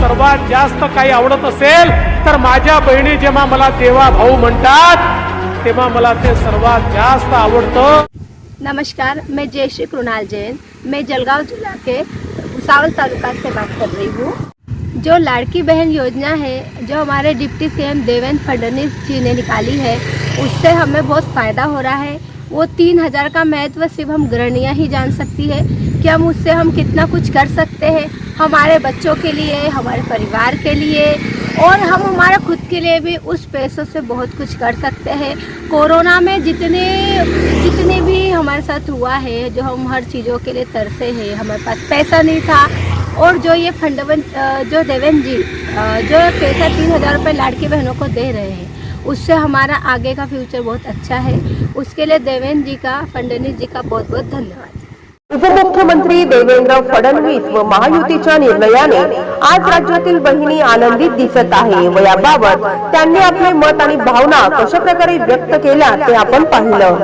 सर्वात जास्त काही आवडत असेल, तर माझ्या बहिणी जेव्हा मला देवा भाऊ म्हणतात, तेव्हा मला ते सर्वात जास्त आवडतं. नमस्कार, मैं जयश्री कृणाल जैन. मैं जलगांव जिला के भुसावल तालुका से बात कर रही हूँ। जो लाड़की बहन योजना है, जो हमारे डिप्टी सीएम देवेंद्र फडणवीस जी ने निकाली है, उससे हमें बहुत फ़ायदा हो रहा है। वो तीन हज़ार का महत्व सिर्फ़ हम गृहणियाँ ही जान सकती है। कि हम उससे हम कितना कुछ कर सकते हैं? हमारे बच्चों के लिए, हमारे परिवार के लिए और हम हमारा खुद के लिए भी उस पैसों से बहुत कुछ कर सकते हैं। कोरोना में जितने जितने भी हमारे साथ हुआ है, जो हम हर चीज़ों के लिए तरसे हैं, हमारे पास पैसा नहीं था और जो ये फंडवन जो देवेंद्र जी जो पैसा तीन हज़ार रुपये लाड़की बहनों को दे रहे हैं, उससे हमारा आगे का फ्यूचर बहुत अच्छा है। उसके लिए देवेंद्र जी का फडणवीस जी का बहुत बहुत धन्यवाद। उपमुख्यमंत्री देवेंद्र फडणवीस व महायुतीच्या निर्णयाने आज राज्यातील बहिणी आनंदित दिसत आहे व याबाबत त्यांनी आपले मत आणि भावना कशा प्रकारे व्यक्त केल्या ते आपण पाहिलं.